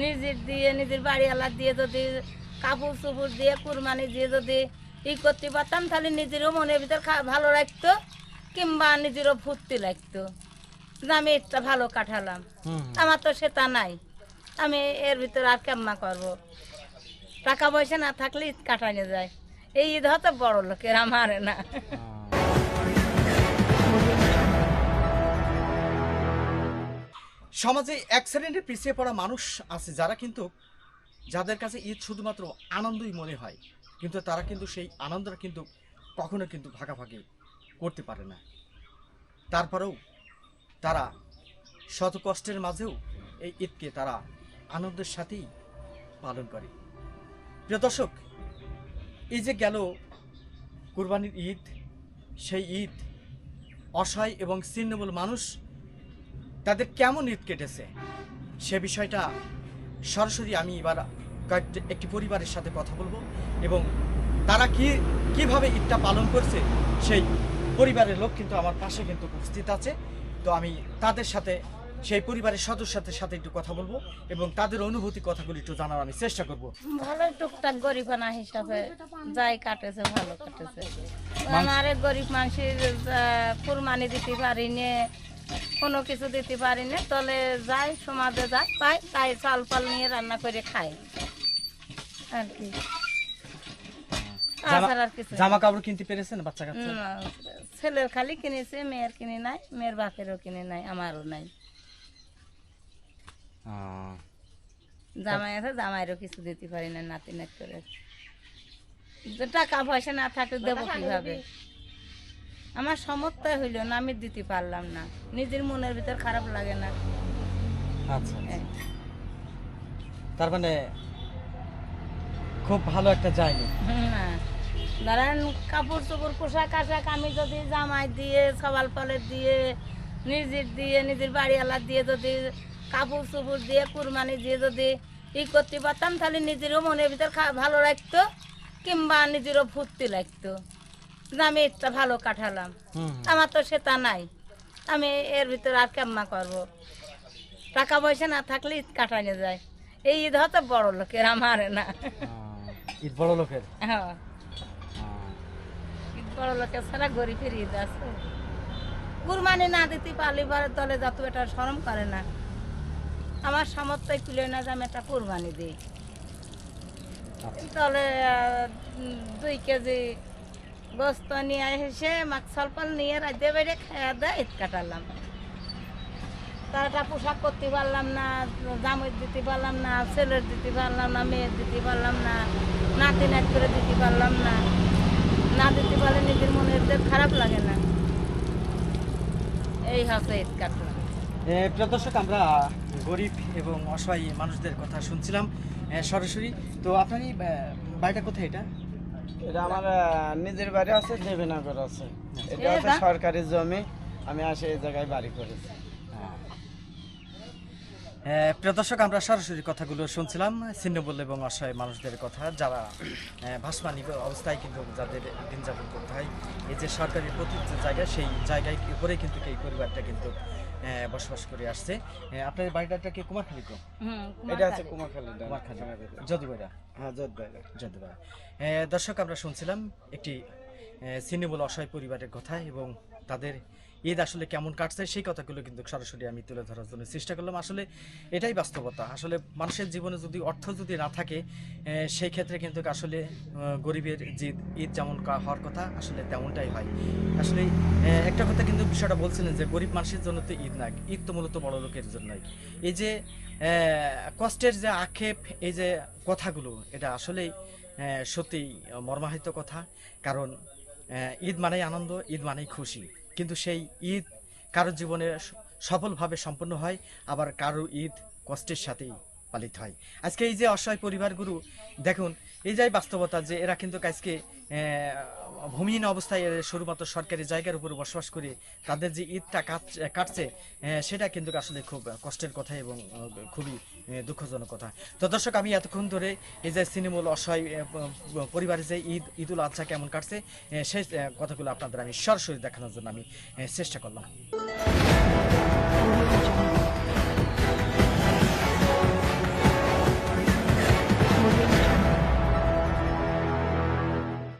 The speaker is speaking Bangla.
নিজের দিয়ে নিজের বাড়িওয়ালা দিয়ে যদি কাপড় চুপড় দিয়ে কুরবানি দিয়ে যদি ই করতে পারতাম তাহলে নিজেরও মনের ভিতর ভালো লাগতো কিংবা নিজেরও ফুর্তি লাগতো। যে আমি এটা ভালো কাটালাম। আমার তো সেটা নাই। আমি এর ভিতর আর কেমন করব? টাকা পয়সা না থাকলে ঈদ কাটানো যায়। এই ঈদ হয়তো বড় লোকের আমার না। সমাজে অ্যাক্সিডেন্টে পিছিয়ে পড়া মানুষ আছে, যারা কিন্তু যাদের কাছে ঈদ শুধুমাত্র আনন্দই মনে হয়, কিন্তু তারা কিন্তু সেই আনন্দটা কিন্তু কখনো কিন্তু ভাগাভাগি করতে পারে না। তারপরেও তারা শত কষ্টের মাঝেও এই ঈদকে তারা আনন্দের সাথেই পালন করে। প্রিয় দর্শক, এই যে গেল কুরবানির ঈদ, সেই ঈদ অসহায় এবং ছিন্নমূল মানুষ তাদের কেমন ঈদ কেটেছে? সে বিষয়টা সরাসরি আমি এবার একটি পরিবারের সাথে কথা বলব এবং তারা কি কীভাবে ঈদটা পালন করছে সেই পরিবারের লোক কিন্তু আমার পাশে কিন্তু উপস্থিত আছে। তো আমি তাদের সাথে সেই পরিবারের সদস্যদের সাথে একটু কথা বলব এবং তাদের অনুভূতি কথাগুলি একটু জানার আমি চেষ্টা করব। ভালো টুকটাক গরিবানা হিসাবে যাই কাটেছে ভালো কাটেছে। আমার গরিব মানুষের আহ, কুরবানি দিতে পারি নে কোনো কিছু দিতে পারি না। তলে যাই সমাজে যায় পাই তাই চাল পাল নিয়ে রান্না করে খাই। আর কি। তাছাড়া আর কিছু না। জামা কাপড় কিনতে পেরেছেন বাচ্চা কাচ্চা? ছেলের খালি কিনেছে মেয়ের কিনে নাই মেয়ের বাপেরও কিনে নাই আমারও নাই। জামাই আছে জামাইরও কিছু দিতে পারি না নাতি নাতি করে টাকা পয়সা না থাকলে দেবো কীভাবে? আমার সমর্থ হইল না আমি দিতে পারলাম না। নিজের মনের ভিতর খারাপ লাগে না। আচ্ছা তার মানে খুব ভালো একটা যায়নি না ধরেন কাপড় চোপড় পোশাক আশাক আমি যদি জামাই দিয়ে সবাল পালে দিয়ে নিজের দিয়ে নিজের বাড়িওয়ালা দিয়ে যদি কাপড় চোপড় দিয়ে কুরবানি দিয়ে যদি ই করতে পারতাম তাহলে নিজেরও মনের ভিতর ভালো লাগতো কিংবা নিজেরও ফুর্তি লাগতো। আমি এটা ভালো কাটালাম আমার তো সেটা নাই। আমি এর ভিতর আর কেমন করব? টাকা পয়সা না থাকলে ঈদ কাটানো যায়। এই ঈদ হয়তো বড় লোকের আমার না। ঈদ বড় লোকের? হ্যাঁ। ঈদ বড় লোকের ছাড়া গরিবের ঈদ আছে। কুরবানি না দিতে পারলে পরে তলে যত এটা শরম করে না। আমার সামর্থ্য তুলে না যে আমি একটা কুরবানি দিই। আচ্ছা। উম, দুই কেজি গোস্ত নিয়ে এসে মাছ সলপল নিয়ে রাজ্যে বেড়ে খাওয়া দেয়, ঈদ কাটালাম। তার একটা পোশাক করতে পারলাম না জামুর দিতে পারলাম না, ছেলের দিতে পারলাম না, মেয়ের দিতে পারলাম না, নাতি নাত করে দিতে পারলাম না। না দিতে পারলে নিজের ভিতর খারাপ লাগে না। এই হচ্ছে ঈদ কাটলাম। প্রিয় দর্শক, আমরা গরিব এবং অসহায় মানুষদের কথা শুনছিলাম। সরাসরি, তো আপনারই বাড়িটা কোথায় এটা? এটা আমার নিজের বাড়ি আছে দেবেনগর আছে। এটা হচ্ছে সরকারি জমি। আমি আসে এই জায়গায় বাড়ি করেছি। প্রিয় দর্শক আমরা সরাসরি কথাগুলো শুনছিলাম ছিন্নবল এবং অসহায় মানুষদের কথা যারা ভাসমানি অবস্থায় কিন্তু যাদের দিন যাপন করতে হয়। এই যে সরকারি প্রতি যে জায়গা সেই জায়গায় উপরে কিন্তু এই পরিবারটা কিন্তু বসবাস করে আসছে। এ, আপনার বাড়িটা কি কুমারখালী তো এটা হচ্ছে কুমারখালী। কুমারখালী যদুবাইরা হ্যাঁ যোধবাইরা যদুবা দর্শক আমরা শুনছিলাম একটি ছিন্নবল অসহায় পরিবারের কথা এবং তাদের ঈদ আসলে কেমন কাটছে সেই কথাগুলো কিন্তু সরাসরি আমি তুলে ধরার জন্য চেষ্টা করলাম। আসলে এটাই বাস্তবতা। আসলে মানুষের জীবনে যদি অর্থ যদি না থাকে সেই ক্ষেত্রে কিন্তু আসলে গরিবের যে ঈদ যেমন হওয়ার কথা আসলে তেমনটাই হয়। আসলে একটা কথা কিন্তু বিষয়টা বলছিলেন যে গরিব মানুষের জন্য তো ঈদ না ঈদ তো মূলত বড় লোকের জন্যই। এই যে কষ্টের যে আক্ষেপ এই যে কথাগুলো এটা আসলেই আহ, সত্যিই মর্মাহিত কথা। কারণ ঈদ মানেই আনন্দ ঈদ মানেই খুশি। কিন্তু সেই ঈদ কারও জীবনে সফলভাবে সম্পন্ন হয় আবার কারও ঈদ কষ্টের সাথেই। পালিত হয়। আজকে এই যে অসহায় পরিবারগুলো দেখুন এই যে বাস্তবতা যে এরা কিন্তু আজকে ভূমিহীন অবস্থায় শুধুমাত্র সরকারি জায়গার উপর বসবাস করে তাদের যে ঈদটা কাট- কাটছে সেটা কিন্তু আসলে খুব কষ্টের কথা এবং খুবই দুঃখজনক কথা। তো দর্শক আমি এতক্ষণ ধরে এই যে সিনেমল অসহায় আহ, প- পরিবারের যে ঈদ ঈদুল আজহা কেমন কাটছে সেই কথাগুলো আপনাদের আমি সরাসরি দেখানোর জন্য আমি চেষ্টা করলাম।